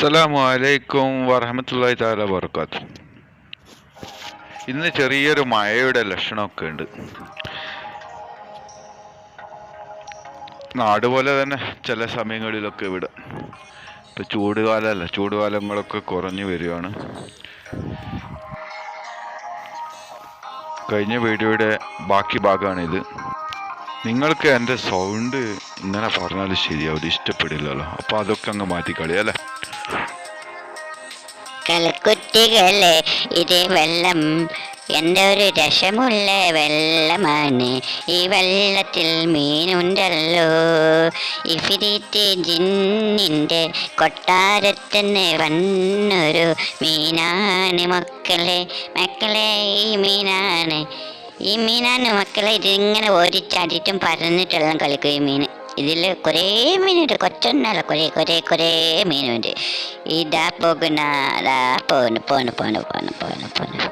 അസ്സലാമു അലൈക്കും വറഹമത്തല്ലാഹി താല വർക്കാത്തു ഇന്ന് ചെറിയൊരു മഴയുടെ ലക്ഷണമൊക്കെ ഉണ്ട്. നാട് പോലെ തന്നെ ചില സമയങ്ങളിലൊക്കെ ഇവിടെ. ഇപ്പം ചൂടുകാലമല്ല ചൂടുകാലങ്ങളൊക്കെ കുറഞ്ഞു വരികയാണ്. കഴിഞ്ഞ വീഡിയോയുടെ ബാക്കി ഭാഗമാണിത്. നിങ്ങൾക്ക് എന്റെ സൗണ്ട് ഇങ്ങനെ പറഞ്ഞാൽ ശരിയാവില്ല ഇഷ്ടപ്പെടില്ലല്ലോ. അപ്പോൾ അതൊക്കെ അങ്ങ് മാറ്റിക്കളി അല്ലേ? കൽക്കുട്ടികളെ ഇത് വെള്ളം എന്റെ ഒരു രസമുള്ള വെള്ളമാണ്. ഈ വെള്ളത്തിൽ മീനുണ്ടല്ലോ. ഇഫിരിറ്റ് ജിന്നിന്റെ കൊട്ടാരത്തന്നെ വന്നൊരു മീനാണ് മക്കളെ. മക്കളെ ഈ മീനാണ്. ഈ മീനാണ് മക്കളെ. ഇതിങ്ങനെ ഓരിച്ചാടിയിട്ടും പറഞ്ഞിട്ടെല്ലാം കളിക്കും ഈ മീൻ. ഇതിൽ കുറേ മീനുണ്ട്. കൊച്ചൊന്നല്ല കുറേ കുറേ കുറേ മീനുണ്ട്. ഇതാ പോകുന്ന അതാ പോണ് പോണ് പോണ് പോണ് പോണ്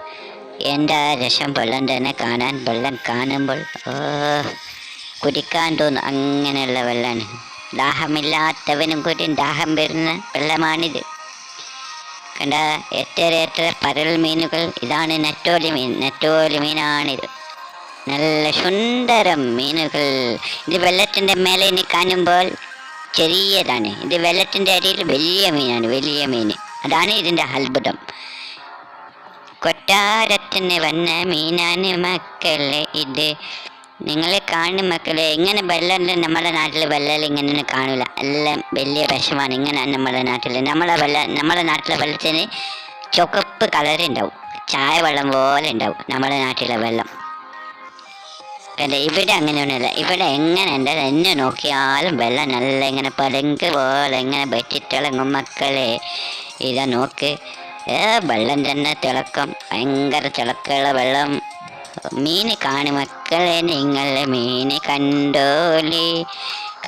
എന്താ രസം? വെള്ളം തന്നെ കാണാൻ വെള്ളം കാണുമ്പോൾ കുടിക്കാൻ തോന്നും. അങ്ങനെയുള്ള വെള്ളമാണ് ദാഹമില്ലാത്തവനും കൂടി ദാഹം വരുന്ന വെള്ളമാണിത്. കണ്ട? എത്ര എത്ര പരൽ മീനുകൾ. ഇതാണ് നെറ്റോലി മീൻ. നെറ്റോലി മീനാണിത്. നല്ല സുന്ദരം മീനുകൾ. ഇത് വെള്ളത്തിന്റെ മേലെ ഇനി കാണുമ്പോൾ ചെറിയതാണ്. ഇത് വെള്ളത്തിന്റെ അടിയിൽ വലിയ മീനാണ് വലിയ മീൻ. അതാണ് ഇതിന്റെ അത്ഭുതം. കൊട്ടാരത്തിന് വന്ന മീനാണ് മക്കളെ ഇത്. നിങ്ങൾ കാണും മക്കളെ. ഇങ്ങനെ വെള്ളം നമ്മുടെ നാട്ടിൽ. വെള്ളം ഇങ്ങനെ കാണില്ല. എല്ലാം വലിയ വിഷമാണ്. ഇങ്ങനെ നമ്മുടെ നാട്ടിൽ. നമ്മളെ വെള്ളം നമ്മുടെ നാട്ടിലെ വെള്ളത്തിന് ചുവപ്പ് കളർ ഉണ്ടാവും. ചായ വെള്ളം പോലെ ഉണ്ടാവും നമ്മുടെ നാട്ടിലെ വെള്ളം. അല്ല ഇവിടെ അങ്ങനെയൊന്നുമില്ല. ഇവിടെ എങ്ങനെ എന്റെ എന്നെ നോക്കിയാലും വെള്ളം നല്ല ഇങ്ങനെ പലങ്ക് പോലെ ഇങ്ങനെ വെച്ചിട്ടിളങ്ങും മക്കളെ. ഇതാ നോക്ക്. ഏ വെള്ളം തന്നെ തിളക്കം. ഭയങ്കര തിളക്കമുള്ള വെള്ളം. മീൻ കാണു മക്കളെ നിങ്ങളെ മീൻ കണ്ടോലി.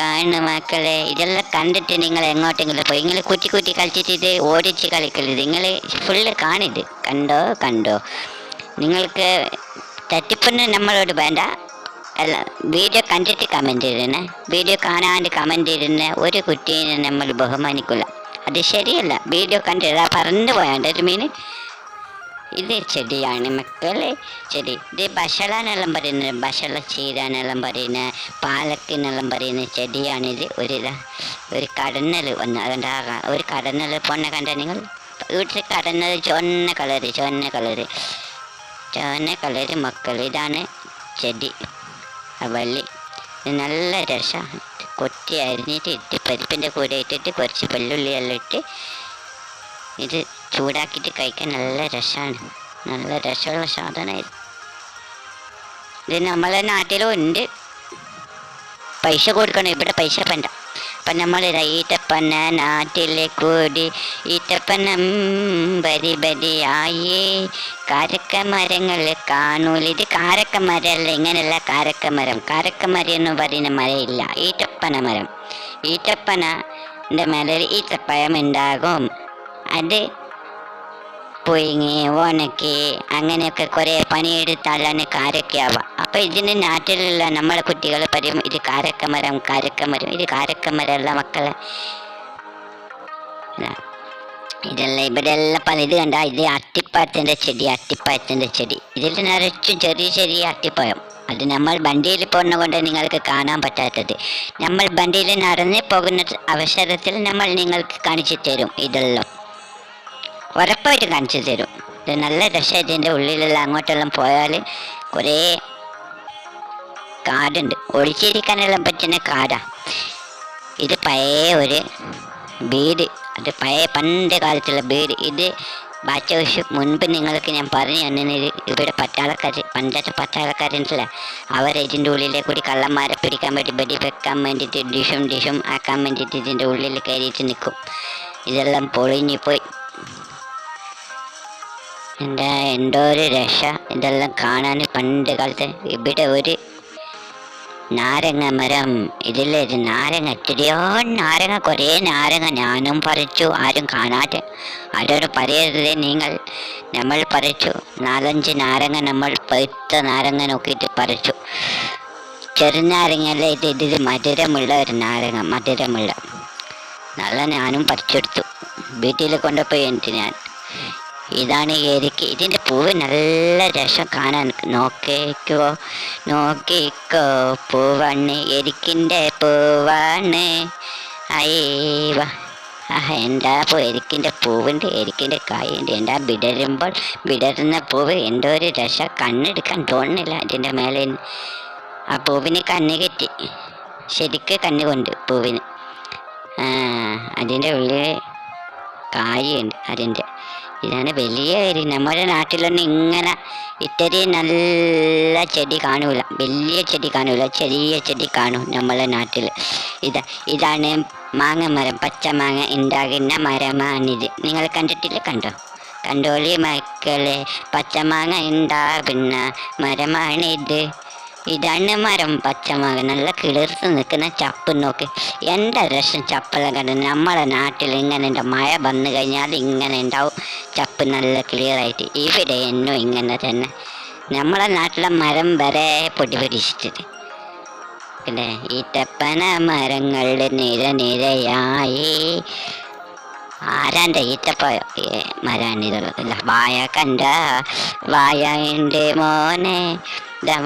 കാണു മക്കളെ. ഇതെല്ലാം കണ്ടിട്ട് നിങ്ങൾ എങ്ങോട്ടെങ്കിലും പോയി. നിങ്ങൾ കുറ്റി കുറ്റി കളിച്ചിട്ട് ഇത് ഓടിച്ച് കളിക്കരുത്. നിങ്ങൾ ഫുള്ള് കാണിത്. കണ്ടോ കണ്ടോ. നിങ്ങൾക്ക് തട്ടിപ്പൊന്നും നമ്മളോട് വേണ്ട. അല്ല വീഡിയോ കണ്ടിട്ട് കമന്റ് ചെയ്തിരുന്നേ വീഡിയോ കാണാണ്ട് കമന്റ് ചെയ്തിരുന്ന ഒരു കുട്ടീനെ നമ്മൾ ബഹുമാനിക്കില്ല അത് ശരിയല്ല. വീഡിയോ കണ്ടിട്ട് പറന്നു പോയാണ്ട് ഒരു മീൻ. ഇത് ചെടിയാണ് മക്കളെ. ചെടി. ഇത് ഭഷളാനെല്ലാം പറയുന്നത് ബഷള ചീരാനെല്ലാം പറയുന്ന പാലക്കിനെല്ലാം പറയുന്ന ചെടിയാണിത്. ഒരു ഒരു കടന്നൽ വന്ന് അതുകൊണ്ട് ഒരു കടന്നൽ പൊണ്ണ കണ്ട നിങ്ങൾ? വീട്ടിൽ കടന്നൽ ചുവന്ന കളറ് ചുവന്ന കളറ്. ചുവന്ന കളറ് മക്കൾ ഇതാണ് ചെടി. വള്ളി. നല്ല രസമാണ് കൊത്തി അരിഞ്ഞിട്ട് ഇട്ട് പരിപ്പിന്റെ കൂടെ ഇട്ടിട്ട് കുറച്ച് വെല്ലുള്ളിയെല്ലാം ഇട്ട് ഇത് ചൂടാക്കിയിട്ട് കഴിക്കാൻ നല്ല രസമാണ് നല്ല രസമുള്ള സാധനമായിരുന്നു ഇത് നമ്മളെ നാട്ടിലും ഉണ്ട്. പൈസ കൊടുക്കണം. ഇവിടെ പൈസ വേണ്ട. അപ്പം നമ്മൾ ഈറ്റപ്പന നാട്ടിലെ കൂടി ഈറ്റപ്പനം ബരി ബരിയായി കാരക്ക മരങ്ങൾ കാണൂല ഇത് കാരക്ക മരമല്ല ഇങ്ങനെയല്ല കാരക്ക മരം കാരക്ക മരം എന്ന് പറയുന്ന മരയില്ല ഈറ്റപ്പന മരം ഈറ്റപ്പനന്റെ മേലെ ഈറ്റപ്പഴം ഉണ്ടാകും. അത് പുഴുങ്ങി ഉണക്കി അങ്ങനെയൊക്കെ കുറേ പണിയെടുത്താലാണ് കാരക്കയാവുക അപ്പോൾ ഇതിന് നാട്ടിലുള്ള നമ്മളെ കുട്ടികൾ പറയും ഇത് കാരക്കമരം കാരക്കമരം ഇത് കാരക്കമരമല്ല മക്കളെ. ഇതാ. ഇതെല്ലാം ഇവിടെ എല്ലാം പല ഇത് കണ്ട ഇത് അട്ടിപ്പഴത്തിന്റെ ചെടി അട്ടിപ്പഴത്തിന്റെ ചെടി. ഇതിൽ നിറച്ചും ചെറിയ ചെറിയ അട്ടിപ്പഴം അത് നമ്മൾ വണ്ടിയിൽ പോകുന്ന കൊണ്ട് നിങ്ങൾക്ക് കാണാൻ പറ്റാത്തത്. നമ്മൾ വണ്ടിയിൽ നടന്ന് പോകുന്ന അവസരത്തിൽ നമ്മൾ നിങ്ങൾക്ക് കാണിച്ചു തരും ഇതെല്ലാം. ഉറപ്പായിട്ട് കാണിച്ചു തരും. ഇത് നല്ല രസമായിട്ട് ഇതിന്റെ ഉള്ളിലുള്ള അങ്ങോട്ടെല്ലാം പോയാൽ കുറേ കാടുണ്ട്. ഒളിച്ചിരിക്കാനെല്ലാം പറ്റുന്ന കാടാ. ഇത് പഴയ ഒരു വീട്. അത് പഴയ പണ്ട് കാലത്തുള്ള വീട്. ഇത് ബാച്ച വർഷം മുൻപ് നിങ്ങൾക്ക് ഞാൻ പറഞ്ഞു തന്നെ ഇവിടെ പട്ടാളക്കാർ പണ്ടത്തെ പട്ടാളക്കാരുണ്ടല്ല. അവർ ഇതിന്റെ ഉള്ളിലെ കൂടി കള്ളന്മാരെ പിടിക്കാൻ വേണ്ടി വെടി വെക്കാൻ വേണ്ടിയിട്ട് ഡിഷും ഡിഷും ആക്കാൻ വേണ്ടിയിട്ട് ഇതിന്റെ ഉള്ളിൽ കയറിയിട്ട് നിൽക്കും. ഇതെല്ലാം പൊളിഞ്ഞു പോയി. എന്താ എന്റെ ഒരു രക്ഷ. ഇതെല്ലാം കാണാൻ പണ്ട് കാലത്ത് ഇവിടെ ഒരു നാരങ്ങ മരം. ഇതിലൊരു നാരങ്ങ എത്രയോ നാരങ്ങ കുറേ നാരങ്ങ ഞാനും പറിച്ചു. ആരും കാണാതെ ആരോട് പറയരുത്. നിങ്ങൾ നമ്മൾ പറിച്ചു. നാലഞ്ച് നാരങ്ങ നമ്മൾ പഴുത്ത നാരങ്ങ നോക്കിയിട്ട് പറിച്ചു. ചെറുനാരങ്ങയല്ല ഇത്. ഇതിൽ മധുരമുള്ള ഒരു നാരങ്ങ മധുരമുള്ള. നല്ല ഞാനും പറിച്ചെടുത്തു. വീട്ടിൽ കൊണ്ടുപോയി എനിക്ക് ഞാൻ ഇതാണ് എരിക്ക് ഇതിന്റെ പൂവ് നല്ല രസം കാണാൻ നോക്കിക്കോ നോക്കിക്കോ. പൂവാണ് എരിക്കിന്റെ പൂവാണ്. അയ്യവ എന്താ പൂ എരിക്കിന്റെ പൂവുണ്ട് എരിക്കിന്റെ കായുണ്ട് എന്താ വിടരുമ്പോൾ വിടരുന്ന പൂവ്? എന്റെ ഒരു രസ. കണ്ണെടുക്കാൻ തോന്നുന്നില്ല അതിന്റെ മേലെ. ആ പൂവിന് കണ്ണ് കെറ്റി ശരിക്ക് കണ്ണ് കൊണ്ട് പൂവിന്. അതിന്റെ ഉള്ളിൽ കായുണ്ട് അതിന്റെ ഇതാണ് വലിയ കാര്യം നമ്മുടെ നാട്ടിലൊന്നും ഇങ്ങനെ ഇത്രയും നല്ല ചെടി കാണൂല. വലിയ ചെടി കാണൂല ചെറിയ ചെടി കാണും നമ്മളെ നാട്ടിൽ. ഇതാ ഇതാണ് മാങ്ങ മരം പച്ച മാങ്ങ ഉണ്ടാകുന്ന മരമാണിത്. നിങ്ങൾ കണ്ടിട്ടില്ല? കണ്ടോ? കണ്ടോളി മക്കളെ പച്ചമാങ്ങ ഉണ്ടാകുന്ന മരമാണിത്. ഇതാണ് മരം പച്ചമാങ്ങ നല്ല കിളിർത്ത് നിൽക്കുന്ന ചപ്പ് നോക്ക്. എന്റെ രസം ചപ്പെല്ലാം കണ്ട് നമ്മളെ നാട്ടിൽ ഇങ്ങനെ ഉണ്ട് മഴ വന്നു കഴിഞ്ഞാൽ ഇങ്ങനെ ഉണ്ടാവും. ചപ്പ് നല്ല ക്ലിയറായിട്ട് ഇവിടെ എന്നും ഇങ്ങനെ തന്നെ. നമ്മളെ നാട്ടിലെ മരം വരെ പൊടി പിടിച്ചിട്ട് പിന്നെ ഈ തെപ്പന മരങ്ങളുടെ നിര നിരയായി. ആരാന്റെ ഈറ്റപ്പ ഇല്ല വായ കണ്ട. വായ എന്റെ മോനെ.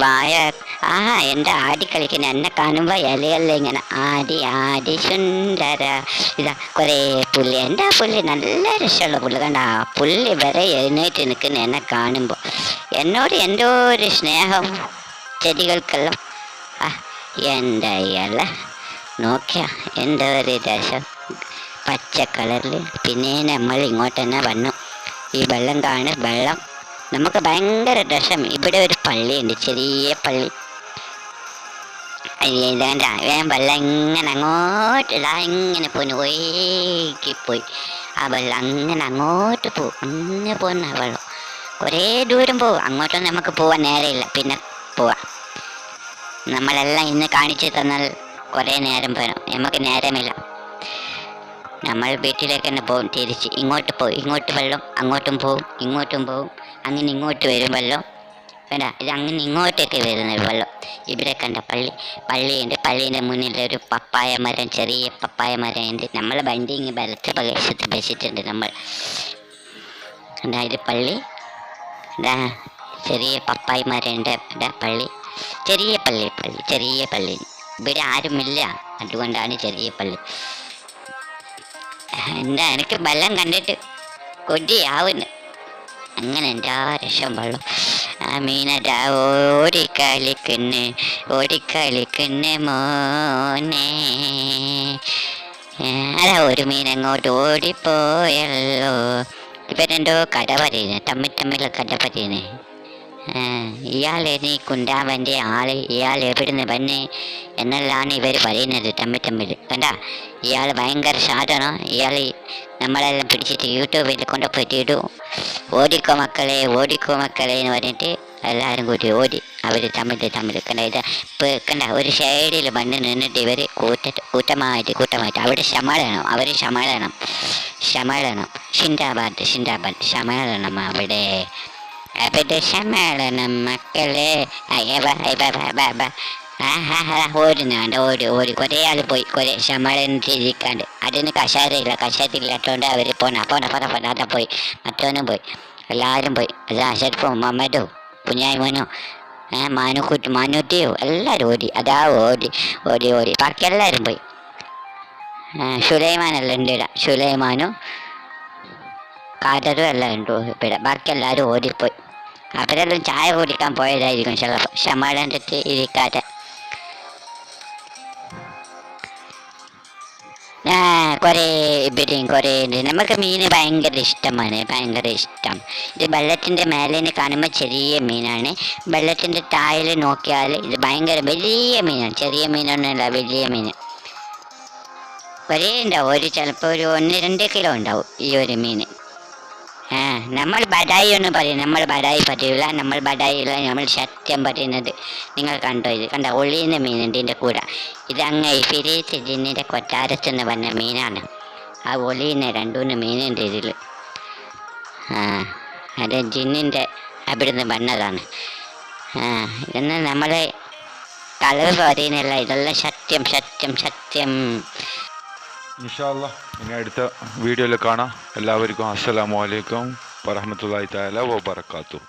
വായ ആ എന്റെ ആടി കളിക്കുന്ന എന്നെ കാണുമ്പോൾ ഇലയല്ല ഇങ്ങനെ. ആടി ആടി സുന്ദര. ഇതാ കുറേ പുല്ല്. എന്റെ ആ പുല്ല് നല്ല രസമുള്ള പുല്ല്. കണ്ട ആ പുല്ല് വരെ എഴുന്നേറ്റ് നിൽക്കുന്ന എന്നെ കാണുമ്പോൾ എന്നോട് എന്തോ ഒരു സ്നേഹം ചെടികൾക്കെല്ലാം. ആ എന്റെ ഇല. നോക്കിയ എന്തോ ഒരു രസം. പച്ച കളറിൽ പിന്നെ നമ്മൾ ഇങ്ങോട്ട് തന്നെ വന്നു. ഈ വെള്ളം കാണും. വെള്ളം. നമുക്ക് ഭയങ്കര രസം. ഇവിടെ ഒരു പള്ളിയുണ്ട്. ചെറിയ പള്ളി. ഇതാണ്ട് വേം വെള്ളം ഇങ്ങനെ അങ്ങോട്ട് ഇതാ ഇങ്ങനെ പോന്നു ഒഴുകി പോയി ആ വെള്ളം അങ്ങനെ അങ്ങോട്ട് പോകും അങ്ങനെ പോകുന്ന വെള്ളം. കുറേ ദൂരം പോകും അങ്ങോട്ടൊന്നും നമുക്ക് പോവാൻ നേരമില്ല. പിന്നെ പോവാം. നമ്മളെല്ലാം ഇന്ന് കാണിച്ചു തന്നാൽ കുറേ നേരം പോകണം നമുക്ക് നേരമില്ല. നമ്മൾ വീട്ടിലേക്ക് തന്നെ പോകും തിരിച്ച്. ഇങ്ങോട്ട് പോകും ഇങ്ങോട്ട് വെള്ളം അങ്ങോട്ടും പോവും ഇങ്ങോട്ടും പോവും. അങ്ങനെ ഇങ്ങോട്ട് വരും വെള്ളം. വേണ്ട ഇത് അങ്ങനെ ഇങ്ങോട്ടേക്ക് വരുന്ന വെള്ളം. ഇവിടെ കണ്ട പള്ളി പള്ളിയുണ്ട്. പള്ളീന്റെ മുന്നിൽ ഒരു പപ്പായ മരം ചെറിയ പപ്പായ മരം ഉണ്ട് നമ്മൾ വണ്ടി ഇങ്ങനെ വലത്ത് പ്രദേശത്ത് വെച്ചിട്ടുണ്ട് നമ്മൾ. ഇത് പള്ളി. ചെറിയ പപ്പായ മരമുണ്ട്. ഉണ്ട് പള്ളി. ചെറിയ പള്ളി പള്ളി ചെറിയ പള്ളി. ഇവിടെ ആരുമില്ല. അതുകൊണ്ടാണ് ചെറിയ പള്ളി. എന്താ എനിക്ക് വെള്ളം കണ്ടിട്ട് കൊതിയാവുന്നു. അങ്ങനെ എന്താ രസം വെള്ളം. ആ ഓടിക്കളിക്കുന്ന ഓടിക്കളിക്കുന്നു മോനെ. അതാ ഒരു മീൻ അങ്ങോട്ട് ഓടിപ്പോയല്ലോ. ഇവരെന്തോ കഥ പറയുന്നത് തമ്മിൽ തമ്മിൽ കഥ പറയുന്നത് ഇയാൾ നീ കുണ്ടാവന്റെ ആൾ ഇയാൾ എവിടുന്ന് വന്ന് എന്നെല്ലാം ഇവർ പറയുന്നത് തമ്മിൽ തമ്മിൽ. കണ്ട ഇയാൾ ഭയങ്കര സാധനം. ഇയാൾ നമ്മളെല്ലാം പിടിച്ചിട്ട് യൂട്യൂബിൽ കൊണ്ടുപോയിട്ട് ഇടും. ഓടിക്കോ മക്കളെ ഓടിക്കോ മക്കളെ എന്ന് പറഞ്ഞിട്ട് എല്ലാവരും കൂടി ഓടി. അവർ തമ്മിൽ തമ്മിൽ കണ്ട ഇത് ഇപ്പോൾ കണ്ട ഒരു സൈഡിൽ മണ്ണ് നിന്നിട്ട് ഇവർ കൂട്ട കൂട്ടമായിട്ട് കൂട്ടമായിട്ട് അവിടെ ശമളണം അവർ ശമളണം ശമളണം. ഷിൻഡാബാദ് ഷിൻഡാബാദ് ശമളണം അവിടെ. അവിടെ ശമളണം മക്കളെ. അയ്യവ ഓടുന്നുണ്ട് ഓടി ഓടി. കുറേ ആൾ പോയി കുറേ സമ്മേളനത്തിരിക്കാണ്ട് അതിന് കഷായത്തില്ല കഷായത്തില്ലാത്തോണ്ട് അവർ പോണ പോണ പോണ പോണ അതാ പോയി. മറ്റോനും പോയി. എല്ലാവരും പോയി. അതാ അഷർഫും മമ്മടോ കുഞ്ഞായി മോനും ഏഹ് മാനുക്കുട്ടി മാനുട്ടിയോ എല്ലാവരും ഓടി. അതാ ഓടി ഓടി ഓടി. ബാക്കി എല്ലാവരും പോയി. സുലൈമാനെല്ലാം ഉണ്ട് ഇവിടെ. സുലൈമാനും കാതറും എല്ലാം ഉണ്ട് ഇവിടെ. ബാക്കി എല്ലാവരും ഓടിപ്പോയി. അവരെല്ലാം ചായ കുടിക്കാൻ പോയതായിരിക്കും. ചിലപ്പോൾ ശമാളന്റെ ഇരിക്കാതെ. കുറേ ഇവിടെയും കുറേ നമുക്ക് മീൻ ഭയങ്കര ഇഷ്ടമാണ് ഭയങ്കര ഇഷ്ടം. ഇത് വെള്ളത്തിന്റെ മേലേന്ന് കാണുമ്പോൾ ചെറിയ മീനാണ്. വെള്ളത്തിന്റെ താഴെ നോക്കിയാൽ ഇത് ഭയങ്കര വലിയ മീനാണ് ചെറിയ മീനൊന്നുമല്ല വലിയ മീൻ. കുറേ ഉണ്ടാവും ഒരു ചിലപ്പോൾ ഒരു ഒന്ന് രണ്ട് കിലോ ഉണ്ടാവും ഈ ഒരു മീൻ. നമ്മൾ ബഡായി എന്ന് പറയും. നമ്മൾ ബഡായി പറ്റില്ല നമ്മൾ ബഡായില്ല നമ്മൾ സത്യം പറയുന്നത്. നിങ്ങൾ കണ്ടോ ഇത്? കണ്ട? ഒളിയുന്ന മീനുണ്ട് ഇതിന്റെ കൂടെ. ഇത് അങ്ങ് ജിന്നിന്റെ പറഞ്ഞ നിന്ന് മീനാണ്. ആ ഒളിയുന്ന രണ്ടൂന്ന് മീനുണ്ട് ഇതിൽ. അത് ജിന്നിന്റെ അവിടുന്ന് വന്നതാണ്. ഇതൊന്നും നമ്മൾ കളവ് പറയുന്നില്ല. ഇതെല്ലാം സത്യം സത്യം സത്യം. ഇൻഷാല്ല ഇനി അടുത്ത വീഡിയോയിൽ കാണാം. എല്ലാവർക്കും അസ്സലാമു അലൈക്കും വറഹമത്തല്ലാഹി തആല വബറകാതുഹു.